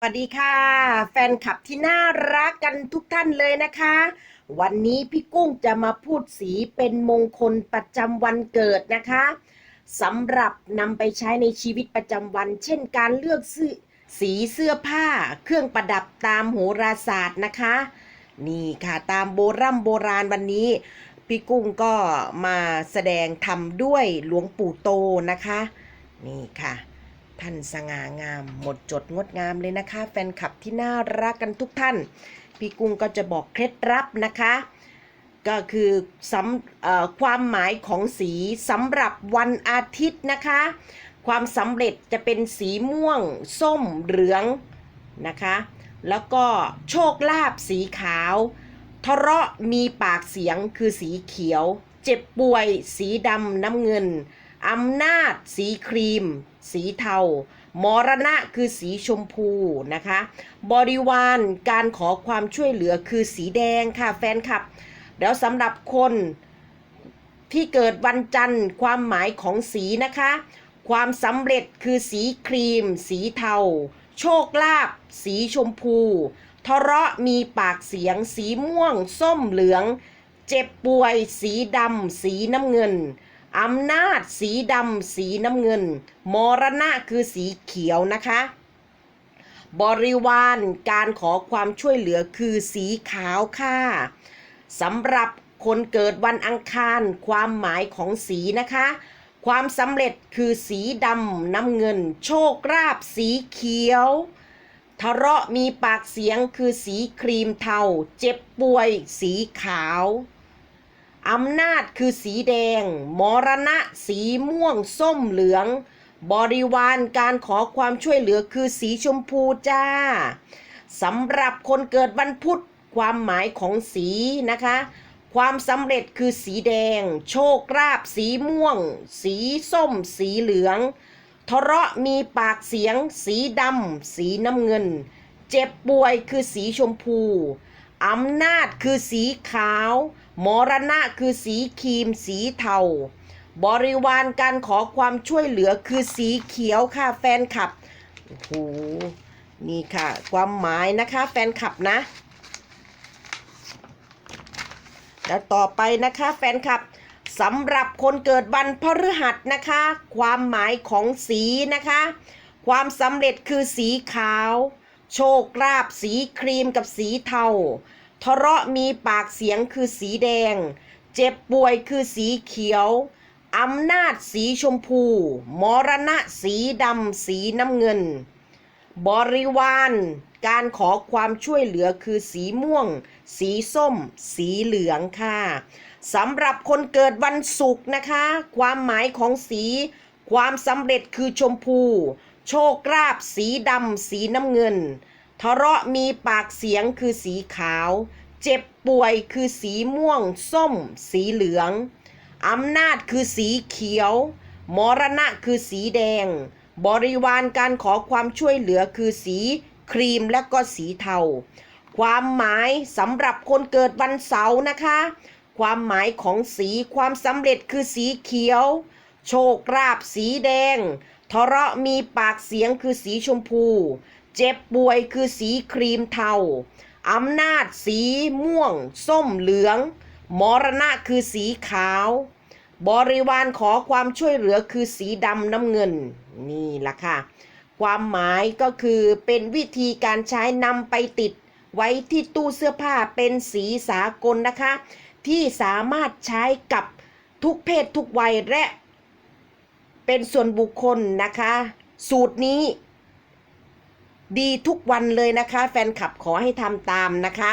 สวัสดีค่ะ แฟนคลับที่น่ารักกันทุกท่านเลยนะคะ วันนี้พี่กุ้งจะมาพูดสีเป็นมงคลประจำวันเกิดนะคะสำหรับนำไปใช้ในชีวิตประจำวัน เช่นการเลือกซื้อสีเสื้อผ้า เครื่องประดับตามโหราศาสตร์นะคะ นี่ค่ะตามโบรโบราณวันนี้ พี่กุ้งก็มาแสดงทำด้วยหลวงปู่โตนะคะ นี่ค่ะ ท่านสง่างาม หมดจดงดงามเลยนะคะ แฟนคลับที่น่ารักกันทุกท่าน พี่กุ้งก็จะบอกเคล็ดลับนะคะ ก็คือสำอความหมายของสีสำหรับวันอาทิตย์นะคะ ความสำเร็จจะเป็นสีม่วง ส้มเหลืองนะคะ แล้วก็โชคลาภสีขาวทะเราะมีปากเสียงคือสีเขียว เจ็บป่วยสีดำน้ำเงิน อำนาจ สีครีม สีเทา มรณะคือสีชมพูนะคะ บริวารการขอความช่วยเหลือคือสีแดงค่ะแฟนคลับ แล้วสำหรับคนที่เกิดวันจันทร์ความหมายของสีนะคะ ความสำเร็จคือสีครีม สีเทา โชคลาภสีชมพูทะเราะมีปากเสียง สีม่วง ส้มเหลือง เจ็บป่วย สีดำสีน้ำเงิน อำนาจสีดำสีน้ำเงิน มรณะคือสีเขียวนะคะ บริวารการขอความช่วยเหลือคือสีขาวค่ะสำหรับคนเกิดวันอังคาร ความหมายของสีนะคะ ความสำเร็จคือสีดำน้ำเงิน โชคราบสีเขียวทะเราะมีปากเสียงคือสีครีมเทา เจ็บป่วยสีขาว อำนาจคือสีแดง มรณะสีม่วงส้มเหลือง บริวารการขอความช่วยเหลือคือสีชมพูจ้าสำหรับคนเกิดวันพุธความหมายของสีนะคะ ความสำเร็จคือสีแดง โชคราบสีม่วง สีส้ม สีเหลืองทะเราะมีปากเสียง สีดำสีน้ำเงิน เจ็บป่วยคือสีชมพูอำนาจคือสีขาว มรณะคือสีครีมสีเทา บริวารการขอความช่วยเหลือคือสีเขียวค่ะแฟนคลับโอ้โหนี่ค่ะ ความหมายนะคะแฟนคลับนะ แล้วต่อไปนะคะแฟนคลับสำหรับคนเกิดวันพฤหัสนะคะ ความหมายของสีนะคะ ความสำเร็จคือสีขาว โชคลาภสีครีมกับสีเทา ทะเราะมีปากเสียงคือสีแดง เจ็บป่วยคือสีเขียว อำนาจสีชมพู มรณะสีดำสีน้ำเงิน บริวารการขอความช่วยเหลือคือสีม่วง สีส้ม สีเหลืองค่ะสำหรับคนเกิดวันศุกร์นะคะ ความหมายของสี ความสำเร็จคือชมพู โชคลาภสีดำสีน้ำเงิน ทะเราะมีปากเสียงคือสีขาว เจ็บป่วยคือสีม่วง ส้ม สีเหลือง อำนาจคือสีเขียว มรณะคือสีแดง บริวารการขอความช่วยเหลือคือสีครีมและก็สีเทา ความหมายสำหรับคนเกิดวันเสาร์นะคะ ความหมายของสีความสำเร็จคือสีเขียว โชคราบสีแดงทะเราะมีปากเสียงคือสีชมพู เจ็บป่วยคือสีครีมเทาอำนาจสีม่วง ส้มเหลือง มรณะคือสีขาว บริวารขอความช่วยเหลือคือสีดำน้ำเงิน นี่ล่ะค่ะ ความหมายก็คือเป็นวิธีการใช้นำไปติด ไว้ที่ตู้เสื้อผ้าเป็นสีสากลนะคะ ที่สามารถใช้กับทุกเพศทุกวัยและเป็นส่วนบุคคลนะคะ สูตรนี้ ดีทุกวันเลยนะคะ แฟนคลับขอให้ทำตามนะคะ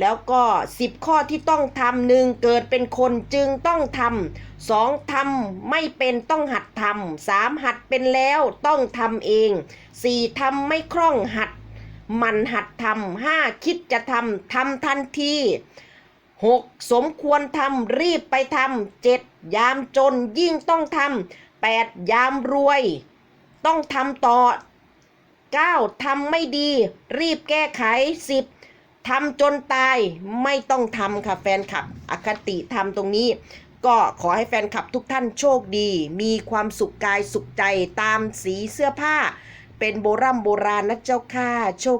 แล้วก็ 10 ข้อที่ต้องทำหนึ่งเกิดเป็นคนจึงต้องทำสองทำไม่เป็นต้องหัดทำสามหัดเป็นแล้วต้องทำเองสี่ทำไม่คล่องหัด มันหัดทำห้าคิดจะทำทำทันทีหกสมควรทำรีบไปทำเจ็ดยามจนยิ่งต้องทำแปดยามรวย ต้องทำต่อ 9. ทำไม่ดี รีบแก้ไข 10. ทำจนตายไม่ต้องทำค่ะแฟนคลับ อคติทำตรงนี้ ก็ขอให้แฟนคลับทุกท่านโชคดี มีความสุขกายสุขใจตามสีเสื้อผ้า เป็นโบรโบราณนะเจ้าค่ะโชค